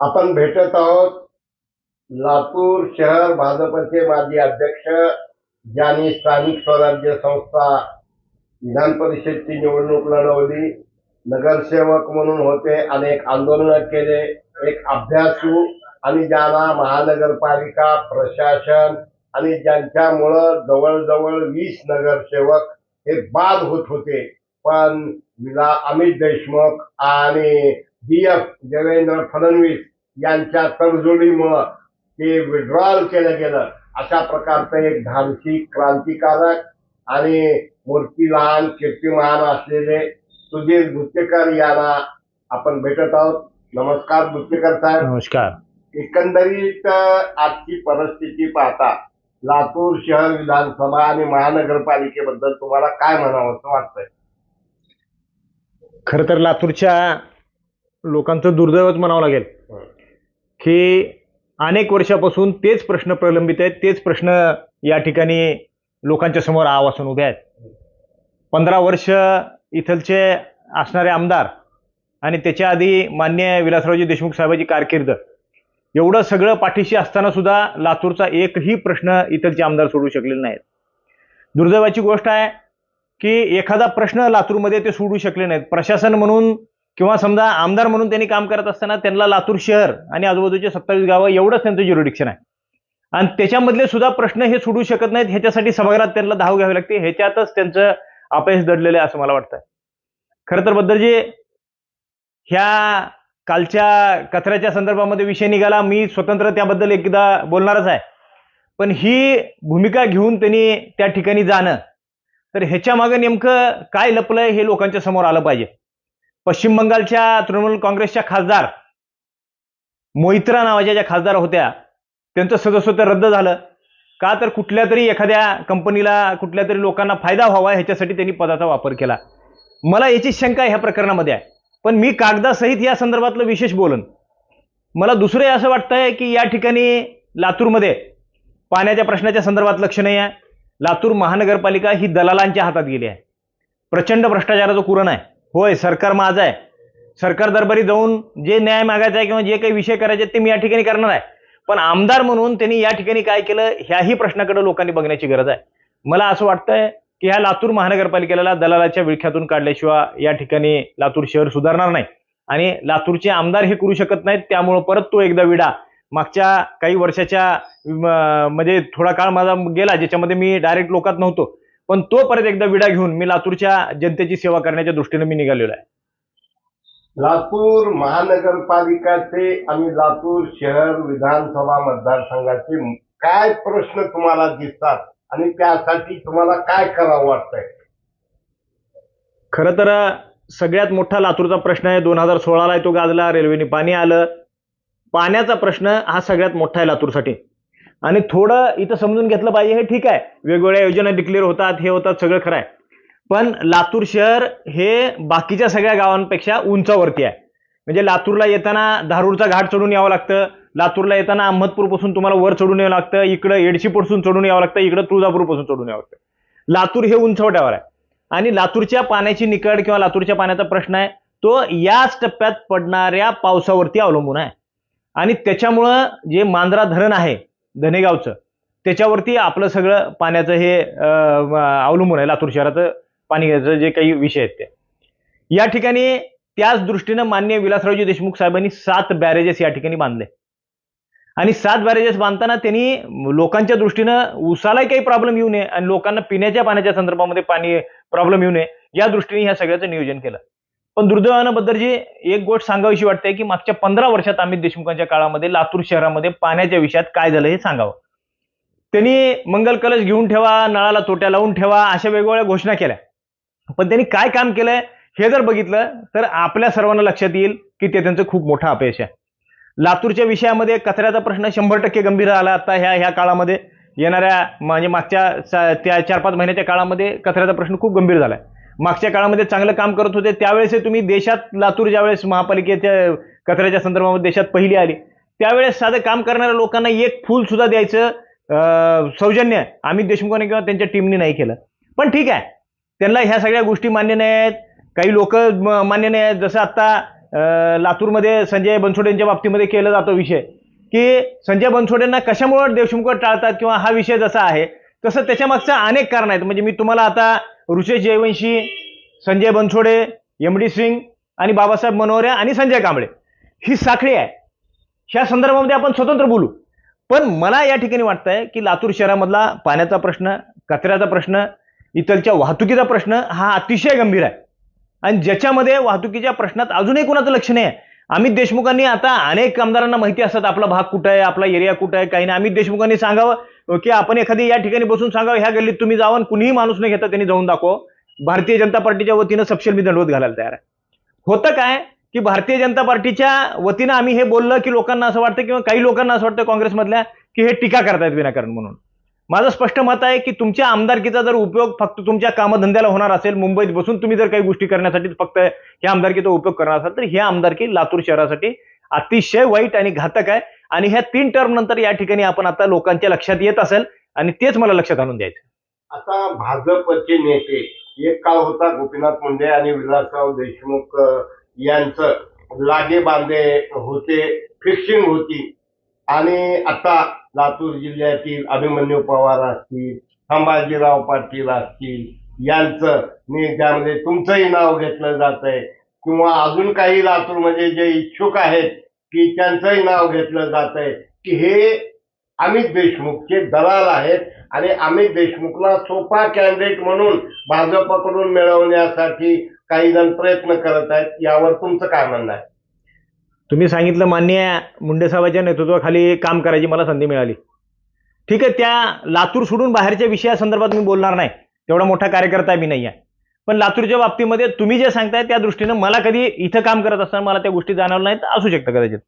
आपण भेटत आहोत लातूर शहर भाजपचे माजी अध्यक्ष ज्यांनी स्थानिक स्वराज्य संस्था विधान परिषदची निवडणूक लढवली. नगरसेवक म्हणून होते अनेक आंदोलन केले. एक अभ्यासू आणि ज्यांना महानगरपालिका प्रशासन आणि ज्यांच्यामुळं जवळजवळ वीस नगरसेवक हे बाद होत होते. पण विला अमित देशमुख आणि डी एफ देवेंद्र फडणवीस यांच्या तडजोडीमुळं ते विड्रॉल केलं गेलं. अशा प्रकारचं एक धाडसी क्रांतिकारक आणि मूर्तीवान कीर्तिमान असलेले सुधीर गुत्तेकर यांना आपण भेटत आहोत. नमस्कार गुत्तेकर साहेब. नमस्कार. एकंदरीत आजची परिस्थिती पाहता लातूर शहर विधानसभा आणि महानगरपालिकेबद्दल तुम्हाला काय म्हणावं असं वाटतंय? खरं तर लातूरच्या लोकांचं दुर्दैवच म्हणावं लागेल. की अनेक वर्षापासून तेच प्रश्न प्रलंबित आहेत तेच प्रश्न या ठिकाणी लोकांच्या समोर आवासून उभे आहेत. पंधरा वर्ष इथलचे असणारे आमदार आणि त्याच्या आधी मान्य विलासरावजी देशमुख साहेबांची कारकीर्द एवढं सगळं पाठीशी असताना सुद्धा लातूरचा एकही प्रश्न इथलचे आमदार सोडवू शकलेले नाहीत. दुर्दैवाची गोष्ट आहे की एखादा प्रश्न लातूरमध्ये ते सोडू शकले नाहीत. प्रशासन म्हणून किंवा समजा आमदार म्हणून त्यांनी काम करत असताना त्यांना लातूर शहर आणि आजूबाजूचे सत्तावीस गावं एवढंच त्यांचं ज्युरिडिक्शन आहे. आणि त्याच्यामधले सुद्धा प्रश्न हे सोडू शकत नाहीत. ह्याच्यासाठी सभागृहात त्यांना धाव घ्यावी लागते. ह्याच्यातच त्यांचं अपयश दडलेलं आहे असं मला वाटतं. खरं तर बद्दलजी ह्या कालच्या कचऱ्याच्या संदर्भामध्ये विषय निघाला. मी स्वतंत्र त्याबद्दल एकदा बोलणारच आहे. पण ही भूमिका घेऊन त्यांनी त्या ठिकाणी जाणं तर ह्याच्या मागे नेमकं काय लपलंय हे लोकांच्या समोर आलं पाहिजे. पश्चिम बंगालच्या तृणमूल काँग्रेसच्या खासदार मोहित्रा नावाच्या ज्या खासदार होत्या त्यांचं सदस्यत्व रद्द झालं. का तर कुठल्या तरी एखाद्या कंपनीला कुठल्या तरी लोकांना फायदा व्हावा ह्याच्यासाठी त्यांनी पदाचा वापर केला. मला याची शंका ह्या प्रकरणामध्ये आहे. पण मी कागदासहित या संदर्भातलं विशेष बोलन. मला दुसरं असं वाटतंय की या ठिकाणी लातूरमध्ये पाण्याच्या प्रश्नाच्या संदर्भात लक्ष नाही आहे. लातूर महानगरपालिका ही दलालांच्या हातात गेली आहे. प्रचंड भ्रष्टाचाराचं कुरण आहे होय सरकार माझं आहे. सरकार दरबारी जाऊन जे न्याय मागायचा आहे किंवा जे काही विषय करायचे ते मी या ठिकाणी करणार आहे. पण आमदार म्हणून त्यांनी या ठिकाणी काय केलं ह्याही प्रश्नाकडे लोकांनी बघण्याची गरज आहे. मला असं वाटतंय की ह्या लातूर महानगरपालिकेला दलालाच्या विळख्यातून काढल्याशिवाय या ठिकाणी लातूर शहर सुधारणार नाही. आणि लातूरचे आमदार हे करू शकत नाहीत त्यामुळं परत तो एकदा विडा. मागच्या काही वर्षाच्या म्हणजे थोडा काळ माझा गेला ज्याच्यामध्ये मी डायरेक्ट लोकात नव्हतो. पण तो परत एकदा विडा घेऊन मी लातूरच्या जनतेची सेवा करण्याच्या दृष्टीने मी निघालेलो आहे. लातूर महानगरपालिकाचे आणि लातूर शहर विधानसभा मतदारसंघाचे काय प्रश्न तुम्हाला दिसतात आणि त्यासाठी तुम्हाला काय करावं वाटतंय? खरं तर सगळ्यात मोठा लातूरचा प्रश्न आहे. दोन हजार सोळाला तो गाजला रेल्वेने पाणी आलं. पाण्याचा प्रश्न हा सगळ्यात मोठा आहे लातूरसाठी. आणि थोडं इथं समजून घेतलं पाहिजे हे ठीक आहे. वेगवेगळ्या योजना डिक्लेअर होतात हे होतात सगळं खरं आहे. पण लातूर शहर हे बाकीच्या सगळ्या गावांपेक्षा उंचावरती आहे. म्हणजे लातूरला येताना धारूरचा घाट चढून यावं लागतं. लातूरला येताना अहमदपूरपासून तुम्हाला वर चढून यावं लागतं. इकडं एडशीपासून चढून यावं लागतं. इकडं तुळजापूरपासून चढून यावं लागतं. लातूर हे उंचवट्यावर आहे. आणि लातूरच्या पाण्याची निकड किंवा लातूरच्या पाण्याचा प्रश्न आहे तो याच टप्प्यात पडणाऱ्या पावसावरती अवलंबून आहे. आणि त्याच्यामुळं जे मांजरा धरण आहे धनेगावचं. त्याच्यावरती आपलं सगळं पाण्याचं हे अं, अवलंबून आहे लातूर शहराचं पाण्याचं जे काही विषय आहेत ते. या ठिकाणी त्याच दृष्टीनं मान्य विलासरावजी देशमुख साहेबांनी सात बॅरेजेस या ठिकाणी बांधले. आणि सात बॅरेजेस बांधताना त्यांनी लोकांच्या दृष्टीनं उसालाही काही प्रॉब्लेम येऊ नये आणि लोकांना पिण्याच्या पाण्याच्या संदर्भामध्ये पाणी प्रॉब्लेम येऊ नये या दृष्टीने ह्या सगळ्याचं नियोजन केलं. पण दुर्दैवानं बद्दलजी एक गोष्ट सांगावीशी वाटते की मागच्या पंधरा वर्षात अमित देशमुखांच्या काळामध्ये लातूर शहरामध्ये पाण्याच्या विषयात काय झालं हे सांगावं. त्यांनी मंगल कलश घेऊन ठेवा नळाला तोट्या लावून ठेवा अशा वेगवेगळ्या घोषणा केल्या. पण त्यांनी काय काम केलंय हे जर बघितलं तर आपल्या सर्वांना लक्षात येईल की ते त्यांचं खूप मोठं अपयश आहे. लातूरच्या विषयामध्ये कचऱ्याचा प्रश्न शंभर टक्के गंभीर आला आता ह्या ह्या काळामध्ये. येणाऱ्या म्हणजे मागच्या त्या चार पाच महिन्याच्या काळामध्ये कचऱ्याचा प्रश्न खूप गंभीर झालाय. मागच्या काळामध्ये चांगलं काम करत होते. त्यावेळेस तुम्ही देशात लातूर ज्यावेळेस महापालिकेच्या कचऱ्याच्या संदर्भामध्ये देशात पहिली आली त्यावेळेस साधं काम करणाऱ्या लोकांना एक फूल सुद्धा द्यायचं सौजन्य अमित देशमुखांनी किंवा त्यांच्या टीमने नाही केलं. पण ठीक आहे. त्यांना ह्या सगळ्या गोष्टी मान्य नाही आहेत. काही लोक मान्य नाही आहेत. जसं आत्ता लातूरमध्ये संजय बनसोडेंच्या बाबतीमध्ये केला जातो विषय की संजय बनसोडेंना कशामुळे देशमुख टाळतात किंवा हा विषय जसा आहे तसं त्याच्यामागचं अनेक कारण आहेत. म्हणजे मी तुम्हाला आता ऋषेश जयवंशी संजय बनसोडे एम डी सिंग आणि बाबासाहेब मनोरे आणि संजय कांबळे. ही साखळी आहे. ह्या संदर्भामध्ये आपण स्वतंत्र बोलू. पण मला या ठिकाणी वाटतंय की लातूर शहरामधला पाण्याचा प्रश्न कचऱ्याचा प्रश्न इथलच्या वाहतुकीचा प्रश्न हा अतिशय गंभीर आहे. आणि ज्याच्यामध्ये वाहतुकीच्या प्रश्नात अजूनही कुणाचं लक्ष नाही आहे. अमित देशमुखांनी आता अनेक आमदारांना माहिती असतात आपला भाग कुठं आहे आपला एरिया कुठं आहे काही नाही. अमित देशमुखांनी सांगावं की आपण एखादी या ठिकाणी बसून सांगा ह्या गल्लीत तुम्ही जावं कुणीही माणूस नाही घेता त्यांनी जाऊन दाखव. भारतीय जनता पार्टीच्या वतीनं सपशेल मी दंडवत घालायला तयार आहे. होतं काय की भारतीय जनता पार्टीच्या वतीनं आम्ही हे बोललं की लोकांना असं वाटतं किंवा काही लोकांना असं वाटतं काँग्रेसमधल्या की हे टीका करतायत विनाकारण म्हणून. माझं स्पष्ट मत आहे की तुमच्या आमदारकीचा जर उपयोग फक्त तुमच्या कामधंद्याला होणार असेल मुंबईत बसून तुम्ही जर काही गोष्टी करण्यासाठी फक्त ह्या आमदारकीचा उपयोग करणार असाल तर ही आमदारकी लातूर शहरासाठी अतिशय वाईट आणि घातक आहे. आणि ह्या तीन टर्म नंतर या ठिकाणी आपण आता लोकांच्या लक्षात येत असेल आणि तेच मला लक्षात आणून द्यायचं आता भाजपचे नेते एक काळ होता गोपीनाथ मुंडे आणि विलासराव देशमुख यांचं. लागे बांधे होते फिक्सिंग होती. आणि आता लातूर जिल्ह्यातील अभिमन्यू पवार असतील संभाजीराव पाटील असतील यांचं. मी त्यामध्ये तुमचंही नाव घेतलं जात आहे किंवा अजून काही लातूर म्हणजे जे इच्छुक आहेत की त्यांचंही नाव घेतलं जात आहे की हे अमित देशमुखचे दलाल आहेत आणि अमित देशमुखला सोपा कॅन्डिडेट म्हणून भाजपकडून मिळवण्यासाठी काही जण प्रयत्न करत आहेत यावर तुमचं काय म्हणणं आहे? तुम्ही सांगितलं मान्य मुंडे साहेबांच्या नेतृत्वाखाली काम करायची मला संधी मिळाली. ठीक आहे त्या लातूर सोडून बाहेरच्या विषयासंदर्भात मी बोलणार नाही. तेवढा मोठा कार्यकर्ता मी नाही आहे. पण लातूरच्या बाबतीमध्ये तुम्ही जे सांगताय त्या दृष्टीनं मला कधी इथं काम करत असताना मला त्या गोष्टी जाणवल्या नाहीत असू शकतं कदाचित.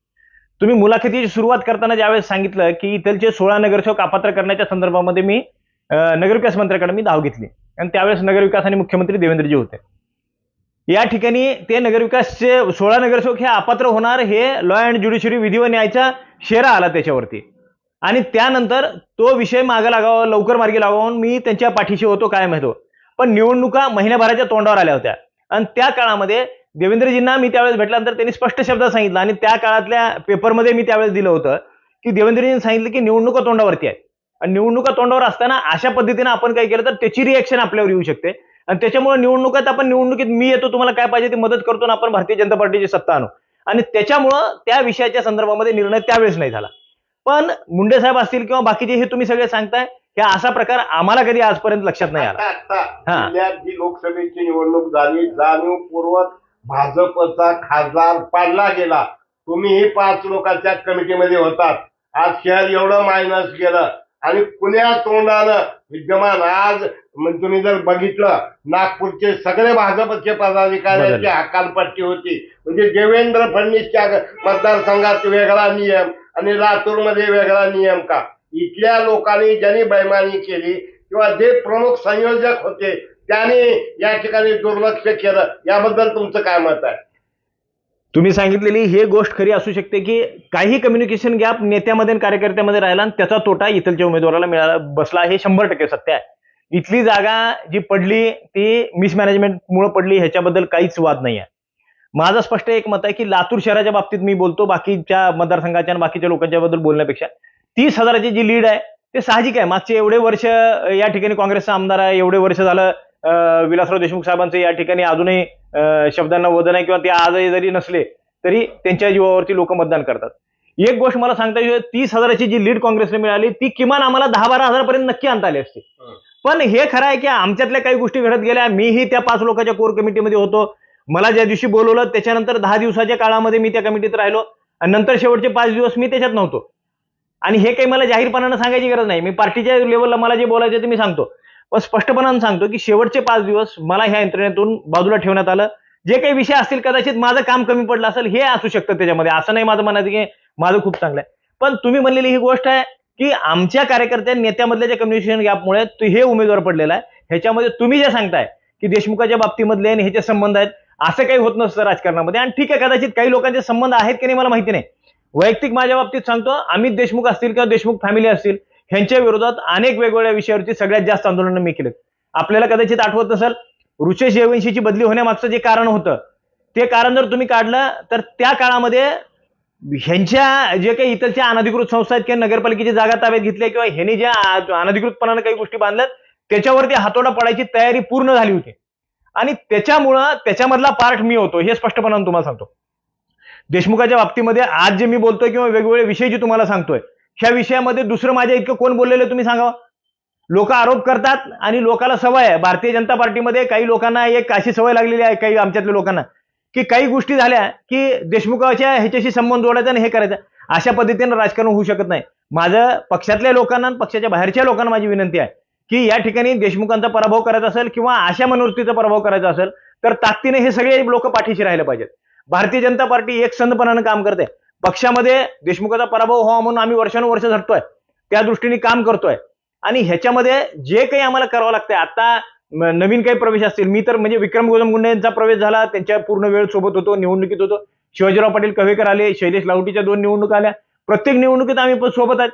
तुम्ही मुलाखतीची सुरुवात करताना ज्यावेळेस सांगितलं की इथलचे सोळा नगरसेवक अपात्र करण्याच्या संदर्भामध्ये मी नगरविकास मंत्र्याकडे मी धाव घेतली. आणि त्यावेळेस नगरविकास आणि मुख्यमंत्री देवेंद्रजी होते. या ठिकाणी ते नगरविकासचे सोळा नगरसेवक हे अपात्र होणार हे लॉ अँड ज्युडिशरी विधी व न्यायचा शेरा आला त्याच्यावरती. आणि त्यानंतर तो विषय मागे लागावा लवकर मार्गी लागावून मी त्यांच्या पाठीशी होतो काय माहितो पण निवडणुका महिन्याभराच्या तोंडावर आल्या होत्या. आणि त्या काळामध्ये देवेंद्रजींना मी त्यावेळेस भेटल्यानंतर त्यांनी स्पष्ट शब्दात सांगितलं आणि त्या काळातल्या पेपरमध्ये मी त्यावेळेस दिलं होतं की देवेंद्रजींनी सांगितलं की निवडणुका तोंडावरती आहे आणि निवडणुका तोंडावर असताना अशा पद्धतीने आपण काय केलं तर त्याची रिॲक्शन आपल्यावर येऊ शकते. आणि त्याच्यामुळे निवडणुकात आपण निवडणुकीत मी येतो तुम्हाला काय पाहिजे ती मदत करतो ना आपण भारतीय जनता पार्टीची सत्ता आणू. आणि त्याच्यामुळं त्या विषयाच्या संदर्भामध्ये निर्णय त्यावेळेस नाही झाला. पण मुंडे साहेब असतील किंवा बाकीचे हे तुम्ही सगळे सांगताय की असा प्रकार आम्हाला कधी आजपर्यंत लक्षात नाही आला? आता हा. जिल्ह्यात जी लोकसभेची निवडणूक झाली जाणीवपूर्वक भाजपचा खासदार पाडला गेला. तुम्हीही पाच लोकांच्या कमिटीमध्ये होतात. आज शहर एवढं मायनस गेलं आणि पुण्या तोंडानं विद्यमान आज म्हणजे तुम्ही जर बघितलं नागपूरचे सगळे भाजपचे पदाधिकाऱ्यांची बदलले. हकालपट्टी होती. म्हणजे देवेंद्र फडणवीसच्या मतदारसंघात वेगळा नियम आणि लातूरमध्ये वेगळा नियम का? इथल्या लोकांनी ज्यांनी बैमानी केली किंवा जे प्रमुख संयोजक होते त्यांनी या ठिकाणी दुर्लक्ष केलं. याबद्दल तुमचं काय मत आहे? तुम्ही सांगितलेली ही गोष्ट खरी असू शकते की काही कम्युनिकेशन गॅप नेत्यामध्ये आणि कार्यकर्त्यामध्ये राहिला आणि त्याचा तोटा इथलच्या उमेदवाराला मिळाला बसला हे शंभर टक्के सत्य आहे. इथली जागा जी पडली ती मिसमॅनेजमेंटमुळे पडली ह्याच्याबद्दल काहीच वाद नाही आहे. माझं स्पष्ट एक मत आहे की लातूर शहराच्या बाबतीत मी बोलतो बाकीच्या मतदारसंघाच्या आणि बाकीच्या लोकांच्या बद्दल बोलण्यापेक्षा तीस हजाराची जी लीड आहे ते साहजिक आहे. मागचे एवढे वर्ष या ठिकाणी काँग्रेसचा आमदार आहे एवढे वर्ष झालं विलासराव देशमुख साहेबांचं या ठिकाणी अजूनही शब्दांना वजन आहे किंवा ते आजही जरी नसले तरी त्यांच्या जीवावरती लोक मतदान करतात. एक गोष्ट मला सांगता येईल तीस हजाराची जी लीड काँग्रेसने मिळाली ती किमान आम्हाला दहा बारा हजारपर्यंत नक्की आणता आली असते पण हे खरं आहे की आमच्यातल्या काही गोष्टी घडत गेल्या मीही त्या पाच लोकांच्या कोर कमिटीमध्ये होतो. मला ज्या दिवशी बोलवलं त्याच्यानंतर दहा दिवसाच्या काळामध्ये मी त्या कमिटीत राहिलो. आणि नंतर शेवटचे पाच दिवस मी त्याच्यात नव्हतो. आणि हे काही मला जाहीरपणानं सांगायची गरज नाही. मी पार्टीच्या लेवलला मला जे बोलायचं ते मी सांगतो. पण स्पष्टपणानं सांगतो की शेवटचे पाच दिवस मला ह्या यंत्रणेतून बाजूला ठेवण्यात आलं. जे काही विषय असतील कदाचित माझं काम कमी पडलं असेल हे असू शकतं त्याच्यामध्ये. असं नाही माझं म्हणायचं की माझं खूप चांगलं आहे. पण तुम्ही म्हणलेली ही गोष्ट आहे की आमच्या कार्यकर्त्या नेत्यामधल्या ज्या कम्युनिकेशन गॅपमुळे हे उमेदवार पडलेला आहे. ह्याच्यामध्ये तुम्ही जे सांगताय की देशमुखाच्या बाबतीमधले आणि ह्याचे संबंध आहेत असं काही होत नसतं राजकारणामध्ये. आणि ठीक आहे कदाचित काही लोकांचे संबंध आहेत की नाही मला माहिती नाही. वैयक्तिक माझ्या बाबतीत सांगतो अमित देशमुख असतील किंवा देशमुख फॅमिली असतील ह्यांच्या विरोधात अनेक वेगवेगळ्या विषयावरती सगळ्यात जास्त आंदोलनं मी केलेत. आपल्याला कदाचित आठवत नसेल रुचेश जयवंशीची बदली होण्यामागचं जे कारण होतं ते कारण जर तुम्ही काढलं तर त्या काळामध्ये ह्यांच्या जे काही इतरच्या अनधिकृत संस्था आहेत किंवा नगरपालिकेची जागा ताब्यात घेतली किंवा ह्यांनी ज्या अनधिकृतपणानं काही गोष्टी बांधल्यात त्याच्यावरती हातोडा पडायची तयारी पूर्ण झाली होती. आणि त्याच्यामुळं त्याच्यामधला पार्ट मी होतो हे स्पष्टपणाने तुम्हाला सांगतो. देशमुखाच्या बाबतीमध्ये आज जे मी बोलतोय किंवा वेगवेगळे विषय जे तुम्हाला सांगतोय ह्या विषयामध्ये दुसरं माझ्या इतकं कोण बोललेलं तुम्ही सांगावं लोक आरोप करतात आणि लोकांना सवय आहे. भारतीय जनता पार्टीमध्ये काही लोकांना एक अशी सवय लागलेली आहे काही आमच्यातल्या लोकांना की काही गोष्टी झाल्या की देशमुखाच्या ह्याच्याशी संबंध जोडायचा आणि हे करायचं. अशा पद्धतीनं राजकारण होऊ शकत नाही. माझं पक्षातल्या लोकांना पक्षाच्या बाहेरच्या लोकांना माझी विनंती आहे की या ठिकाणी देशमुखांचा पराभव करायचा असेल किंवा अशा मनोवृत्तीचा पराभव करायचा असेल तर ताकदीने हे सगळे लोक पाठीशी राहिले पाहिजेत. भारतीय जनता पार्टी एक संधपणानं काम करते. पक्षामध्ये देशमुखाचा पराभव व्हावा म्हणून आम्ही वर्षानुवर्ष झटतोय. त्या दृष्टीने काम करतोय. आणि ह्याच्यामध्ये जे काही आम्हाला करावं लागतंय आता नवीन काही प्रवेश असतील मी तर म्हणजे विक्रम गोजमगुंडे यांचा प्रवेश झाला त्यांच्या पूर्ण वेळ सोबत होतो निवडणुकीत होतो. शिवाजीराव पाटील कवेकर आले शैलेश लावटीच्या दोन निवडणुका आल्या. प्रत्येक निवडणुकीत आम्ही पण सोबत आहेत.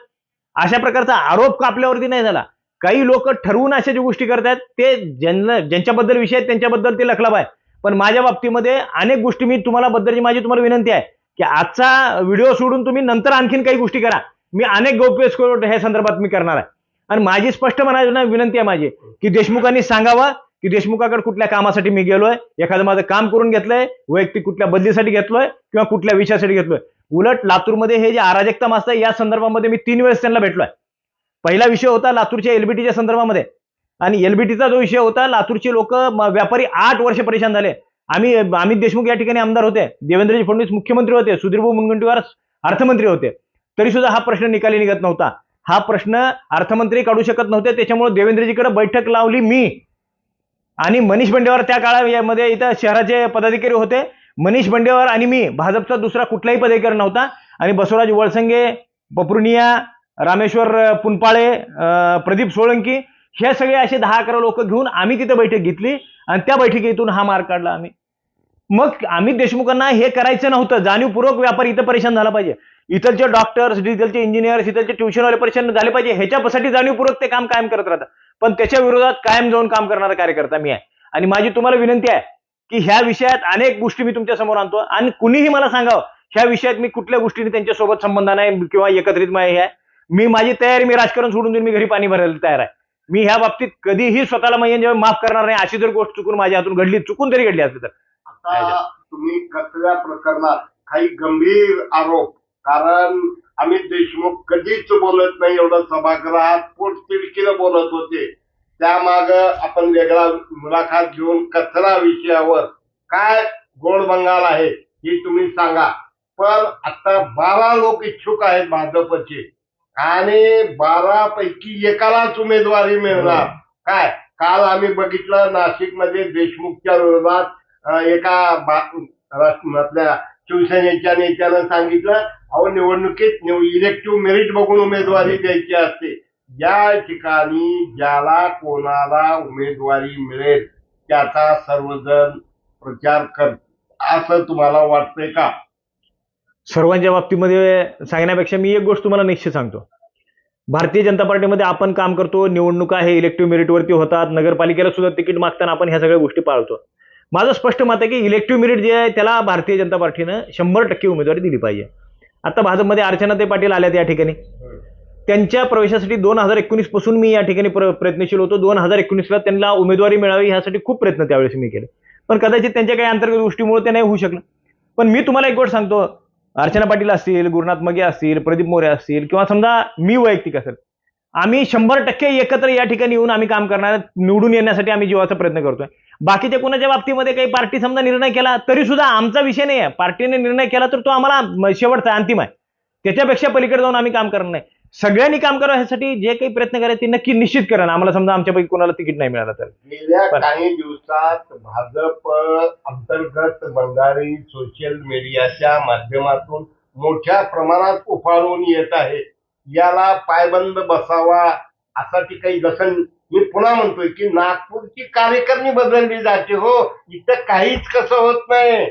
अशा प्रकारचा आरोप आपल्यावरती नाही झाला. काही लोक ठरवून अशा ज्या गोष्टी करतात ते ज्यांना ज्यांच्याबद्दल विषय आहेत त्यांच्याबद्दल ते लखलाब आहे. पण माझ्या बाबतीमध्ये अनेक गोष्टी मी तुम्हाला बद्दलची माझी तुम्हाला विनंती आहे की आजचा व्हिडिओ सोडून तुम्ही नंतर आणखीन काही गोष्टी करा. मी अनेक गौप्य ह्या संदर्भात मी करणार आहे. आणि माझी स्पष्ट म्हणायला विनंती आहे माझी की देशमुखांनी सांगावं की देशमुखाकडे कुठल्या कामासाठी मी गेलोय एखादं माझं काम करून घेतलंय वैयक्तिक कुठल्या बदलीसाठी घेतलोय किंवा कुठल्या विषयासाठी घेतलोय. उलट लातूरमध्ये हे जे अराजकता मास्त या संदर्भामध्ये मी तीन वेळेस त्यांना भेटलोय. पहिला विषय होता लातूरच्या एलबीटीच्या संदर्भामध्ये. आणि एलबीटीचा जो विषय होता लातूरचे लोक व्यापारी आठ वर्ष परेशान झाले. आम्ही अमित देशमुख या ठिकाणी आमदार होते. देवेंद्रजी फडणवीस मुख्यमंत्री होते. सुधीरभाऊ मुनगंटीवार अर्थमंत्री होते. तरी सुद्धा हा प्रश्न निकाली निघत नव्हता. हा प्रश्न अर्थमंत्री काढू शकत नव्हते. त्याच्यामुळे देवेंद्रजीकडे बैठक लावली मी. आणि मनीष बंडेवार त्या काळामध्ये इथं शहराचे पदाधिकारी होते. मनीष बंडेवार आणि मी भाजपचा दुसरा कुठलाही पदाधिकारी नव्हता. आणि बसवराज वळसंगे पपरुनिया रामेश्वर पुनपाळे प्रदीप सोळंकी हे सगळे असे दहा अकरा लोक घेऊन आम्ही तिथे बैठक घेतली आणि त्या बैठकीतून हा मार्ग काढला आम्ही. मग आम्ही देशमुखांना हे करायचं नव्हतं. जाणीवपूर्वक व्यापार इथं परेशान झाला पाहिजे. इथलचे डॉक्टर्स इथलचे इंजिनियर्स इथलचे ट्युशनवाले परेशान झाले पाहिजे. ह्याच्यासाठी जाणीवपूर्वक ते काम कायम करत राहतात. पण त्याच्या विरोधात कायम जाऊन काम करणारा कार्यकर्ता मी आहे. आणि माझी तुम्हाला विनंती आहे की ह्या विषयात अनेक गोष्टी मी तुमच्यासमोर आणतो. आणि कुणीही मला सांगावं ह्या विषयात मी कुठल्या गोष्टीने त्यांच्यासोबत संबंध नाही किंवा एकत्रित मा- हे आहे. मी माझी तयारी मी राजकारण सोडून देऊन मी घरी पाणी भरायला तयार आहे. मी ह्या बाबतीत कधीही स्वतःला म्हणजे माफ करणार नाही अशी जर गोष्ट चुकून माझ्या हातून घडली चुकून तरी घडली असली तर. आता तुम्ही कचऱ्या प्रकरणात काही गंभीर आरोप कारण अमित देशमुख कधीच बोलत नाही एवढं सभागृहात पोटतिडकीनं बोलत होते. त्यामाग आपण वेगळा मुलाखत घेऊन कचरा विषयावर काय गोड बंगाल आहे हे तुम्ही सांगा. पण आता बारा लोक इच्छुक आहेत भाजपचे. आणि बारा पैकी एकालाच उमेदवारी मिळणार. काय? काल आम्ही बघितलं नाशिकमध्ये देशमुखच्या विरोधात अं, एका बा- राष्ट्र- आपल्या शिवसेनेच्या नेत्यानं सांगितलं अहो निवडणुकीत इलेक्टिव्ह मेरिट बघून उमेदवारी द्यायची असते. या ठिकाणी ज्याला कोणाला उमेदवारी मिळेल त्याचा सर्वजण प्रचार कर असं तुम्हाला वाटतंय का? सर्वांच्या बाबतीमध्ये सांगण्यापेक्षा मी एक गोष्ट तुम्हाला निश्चित सांगतो. भारतीय जनता पार्टीमध्ये आपण काम करतो निवडणुका हे इलेक्टिव्ह मेरिटवरती होतात नगरपालिकेला सुद्धा तिकीट मागताना आपण ह्या सगळ्या गोष्टी पाळतो. माझं स्पष्ट मत आहे की इलेक्टिव्ह मेरिट जे आहे त्याला भारतीय जनता पार्टीनं शंभर टक्के उमेदवारी दिली पाहिजे. आता भाजपमध्ये अर्चनाताई पाटील आल्यात या ठिकाणी. त्यांच्या प्रवेशासाठी दोन हजार एकोणीसपासून मी या ठिकाणी प्र- प्रयत्नशील होतो. दोन हजार एकोणीसला त्यांना उमेदवारी मिळावी ह्यासाठी खूप प्रयत्न त्यावेळेस मी केले. पण कदाचित त्यांच्या काही अंतर्गत गोष्टीमुळे ते नाही होऊ शकलं. पण मी तुम्हाला एक गोष्ट सांगतो अर्चना पाटील असतील गुरुनाथ मगे असतील प्रदीप मोरे असतील किंवा समजा मी वैयक्तिक असेल आम्ही शंभर टक्के एकत्र या ठिकाणी येऊन आम्ही काम करणार निवडून येण्यासाठी आम्ही जीवाचा प्रयत्न करतोय. बाकीच्या कोणाच्या बाबतीमध्ये काही पार्टी समजा निर्णय केला तरी सुद्धा आमचा विषय नाही आहे पार्टीने निर्णय केला तर तो आम्हाला शेवटचा अंतिम आहे. त्याच्यापेक्षा पलीकडे जाऊन आम्ही काम करणार नाही. सगळ्यांनी काम करावं ह्यासाठी जे काही प्रयत्न करायचे ते नक्की निश्चित करा आम्हाला समजा आमच्यापैकी कोणाला तिकीट नाही मिळालं तर. गेल्या. काही दिवसात भाजप अंतर्गत बंगाली सोशल मीडियाच्या माध्यमातून मोठ्या प्रमाणात उफाळून येत आहे. याला पायबंद बसावा असाठी काही जसं मी पुन्हा म्हणतोय की नागपूरची कार्यकारिणी बदलली जाते हो. इथं काहीच कसं होत नाही.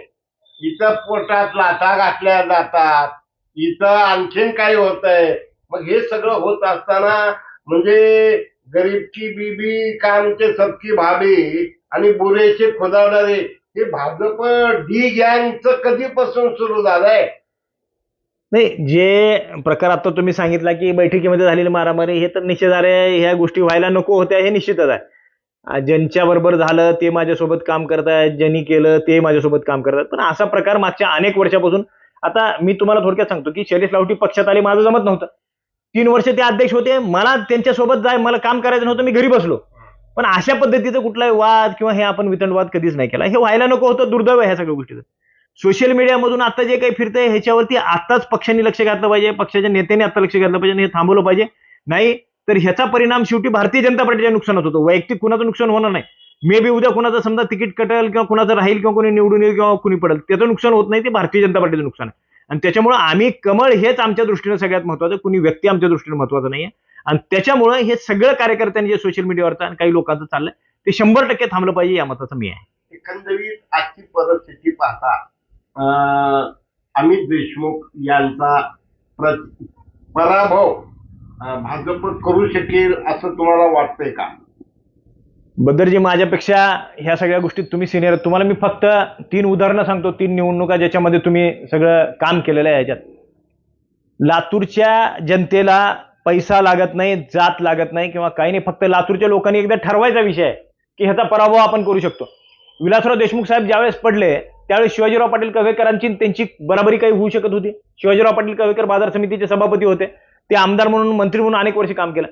इथं पोटात लाथा घातल्या जातात. इथं आणखीन काय होत आहे मग हे सगळं होत असताना म्हणजे गरीबची बीबी कामचे सबकी भाभी आणि बुरेचे खोदावणारे हे भाजप डी गँगचं कधीपासून सुरू झालंय? नाही जे प्रकार आता तुम्ही सांगितला की बैठकीमध्ये झालेली मारामारी हे तर निश्चित आहे ह्या गोष्टी व्हायला नको होत्या हे निश्चितच आहे. ज्यांच्या बरोबर झालं ते माझ्यासोबत काम करतायत ज्यांनी केलं ते माझ्यासोबत काम करतात. पण असा प्रकार मागच्या अनेक वर्षापासून आता मी तुम्हाला थोडक्यात सांगतो की शैलेश लावटी पक्षात आले माझं जमत नव्हतं. तीन वर्ष ते अध्यक्ष होते. मला त्यांच्यासोबत जाय मला काम करायचं नव्हतं मी घरी बसलो. पण अशा पद्धतीचं कुठलाही वाद किंवा हे आपण वितंडवाद कधीच नाही केला. हे व्हायला नको होतं दुर्दैव ह्या सगळ्या गोष्टीचं. सोशल मीडियामधून आता जे काही फिरतंय ह्याच्यावरती आताच पक्षांनी लक्ष घातलं पाहिजे पक्षाच्या नेत्यांनी आता लक्ष घातलं पाहिजे आणि हे थांबवलं पाहिजे. नाही तर ह्याचा परिणाम शेवटी भारतीय जनता पार्टीच्या नुकसानात होतो. वैयक्तिक कुणाचं नुकसान होणार नाही. मे बी उद्या कुणाचं समजा तिकीट कटेल किंवा कुणाचं राहील किंवा कोणी निवडून येईल किंवा कुणी पडेल त्याचं नुकसान होत नाही ते भारतीय जनता पार्टीचं नुकसान आहे. आणि त्याच्यामुळं आम्ही कमळ हेच आमच्या दृष्टीनं सगळ्यात महत्वाचं कुणी व्यक्ती आमच्या दृष्टीनं महत्वाचं नाहीये. आणि त्याच्यामुळं हे सगळं कार्यकर्त्यांनी जे सोशल मीडियावरचं आणि काही लोकांचं चाललंय ते शंभर टक्के थांबलं पाहिजे या मताचं मी आहे. एकंदरीत आजची परिस्थिती पाहता अमित देशमुख यांचा पराभव भाजप करू शकेल असं तुम्हाला वाटतंय का? बद्दरजी माझ्यापेक्षा ह्या सगळ्या गोष्टीत तुम्ही सिनियर तुम्हाला मी फक्त तीन उदाहरणं सांगतो तीन निवडणुका ज्याच्यामध्ये तुम्ही सगळं काम केलेलं आहे याच्यात लातूरच्या जनतेला पैसा लागत नाही जात लागत नाही किंवा काही नाही फक्त लातूरच्या लोकांनी एकदा ठरवायचा विषय आहे की ह्याचा पराभव आपण करू शकतो. विलासराव देशमुख साहेब ज्यावेळेस पडले त्यावेळेस शिवाजीराव पाटील कवेकरांची त्यांची बराबरी काही होऊ शकत होती. शिवाजीराव पाटील कवेकर बाजार समितीचे सभापती होते. ते आमदार म्हणून मंत्री म्हणून अनेक वर्ष काम केलं.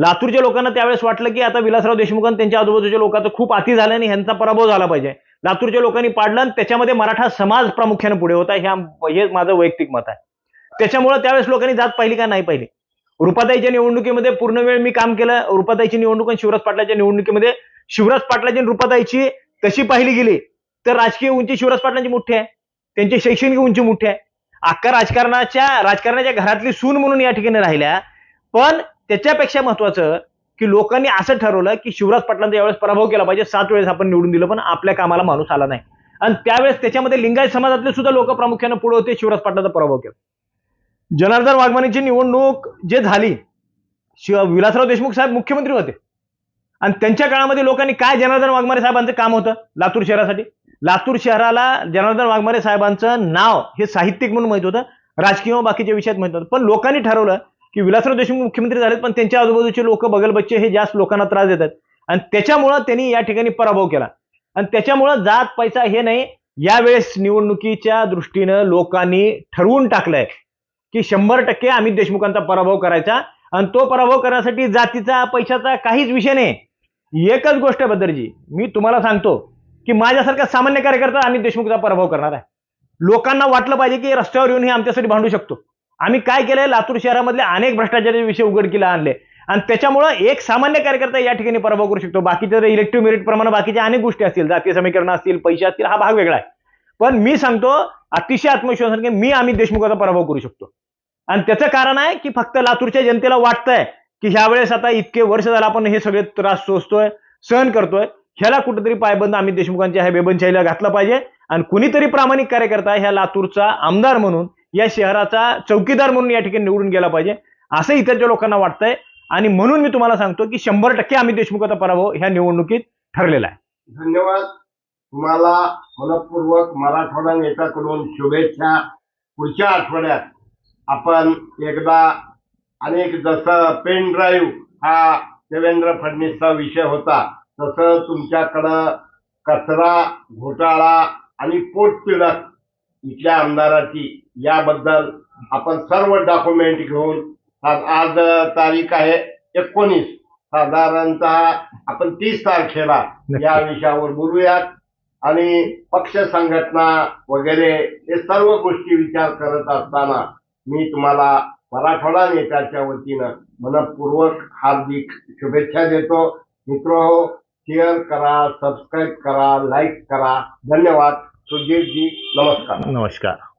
लातूरच्या लोकांना त्यावेळेस वाटलं की आता विलासराव देशमुख आणि त्यांच्या आजूबाजूच्या लोकांचं खूप अति झालं आणि ह्यांचा पराभव झाला पाहिजे. लातूरच्या लोकांनी पाडलं आणि त्याच्यामध्ये मराठा समाज प्रामुख्याने पुढे होता. ह्या हे माझं वैयक्तिक मत आहे. त्याच्यामुळे त्यावेळेस लोकांनी जात पाहिली का नाही पाहिली? रुपाताईच्या निवडणुकीमध्ये पूर्ण वेळ मी काम केलं. रुपाताईची निवडणूक आणि शिवराज पाटलाच्या निवडणुकीमध्ये शिवराज पाटलाची आणि रुपाताईची तशी पाहिली गेली तर राजकीय उंची शिवराज पाटलांची मोठी आहे. त्यांची शैक्षणिक उंची मोठी आहे. अख्खा राजकारणाच्या राजकारणाच्या घरातली सून म्हणून या ठिकाणी राहिल्या. पण त्याच्यापेक्षा महत्वाचं की लोकांनी असं ठरवलं की शिवराज पाटलांचा यावेळेस पराभव केला पाहिजे सात वेळेस आपण निवडून दिलं पण आपल्या कामाला माणूस आला नाही. आणि त्यावेळेस त्याच्यामध्ये लिंगायत समाजातले सुद्धा लोक प्रामुख्याने पुढे होते शिवराज पाटलांचा पराभव केला. जनार्दन वाघमारेची निवडणूक जे झाली शिव विलासराव देशमुख साहेब मुख्यमंत्री होते. आणि त्यांच्या काळामध्ये लोकांनी काय जनार्दन वाघमारे साहेबांचं काम होतं लातूर शहरासाठी? लातूर शहराला जनार्दन वाघमारे साहेबांचं नाव हे साहित्यिक म्हणून माहीत होतं राजकीय व बाकीच्या विषयात माहीत होतं पण लोकांनी ठरवलं की विलासराव देशमुख मुख्यमंत्री झालेत पण त्यांच्या आजूबाजूचे लोक बगल बच्चे हे जास्त लोकांना त्रास देतात. आणि त्याच्यामुळं त्यांनी या ठिकाणी पराभव केला. आणि त्याच्यामुळं जात पैसा हे नाही यावेळेस निवडणुकीच्या दृष्टीनं लोकांनी ठरवून टाकलंय की शंभर टक्के अमित देशमुखांचा पराभव करायचा. आणि तो पराभव करण्यासाठी जातीचा पैशाचा काहीच विषय नाही. एकच गोष्ट आहे बद्दरजी मी तुम्हाला सांगतो की माझ्यासारखा सामान्य कार्यकर्ता अमित देशमुखचा पराभव करणार आहे. लोकांना वाटलं पाहिजे की रस्त्यावर येऊन हे आमच्यासाठी भांडू शकतो. आम्ही काय केलंय? लातूर शहरामधले अनेक भ्रष्टाचाराचे विषय उघडकीला आणले. आणि त्याच्यामुळं एक सामान्य कार्यकर्ता या ठिकाणी पराभव करू शकतो. बाकीचे इलेक्ट्रिक मेरिट प्रमाणे बाकीच्या अनेक गोष्टी असतील जातीय समीकरण असतील पैसे असतील हा भाग वेगळा आहे. पण मी सांगतो अतिशय आत्मविश्वासाने की मी आम्ही देशमुखाचा पराभव करू शकतो. आणि त्याचं कारण आहे की फक्त लातूरच्या जनतेला वाटतंय की ह्यावेळेस आता इतके वर्ष झालं आपण हे सगळे त्रास सोसतोय सहन करतोय. ह्याला कुठेतरी पायबंद आम्ही देशमुखांच्या ह्या बेबनशाहीला घातला पाहिजे. आणि कुणीतरी प्रामाणिक कार्यकर्ता ह्या लातूरचा आमदार म्हणून या शहराचा चौकीदार म्हणून या ठिकाणी निवडून गेला पाहिजे. असं इतरच्या लोकांना वाटतंय. आणि म्हणून मी तुम्हाला सांगतो की शंभर टक्के अमित देशमुखचा पराभव ह्या निवडणुकीत ठरलेला आहे. धन्यवाद. तुम्हाला मनपूर्वक मराठवाडा नेत्याकडून शुभेच्छा. पुढच्या आठवड्यात आपण एकदा अनेक जसं पेन ड्राईव्ह हा देवेंद्र फडणवीसचा विषय होता तसं तुमच्याकडं कचरा घोटाळा आणि पोटपिडक इथल्या आमदाराची. याबद्दल आपण सर्व डॉक्युमेंट घेऊन आज आज तारीख आहे एकोणीस. साधारणतः आपण तीस तारखेला. या विषयावर बोलूयात. आणि पक्ष संघटना वगैरे हे सर्व गोष्टी विचार करत असताना मी तुम्हाला मराठवाडा नेत्याच्या वतीनं मनपूर्वक हार्दिक शुभेच्छा देतो. मित्र शेअर करा सबस्क्राईब करा लाईक करा. धन्यवाद. सुजितजी नमस्कार नमस्कार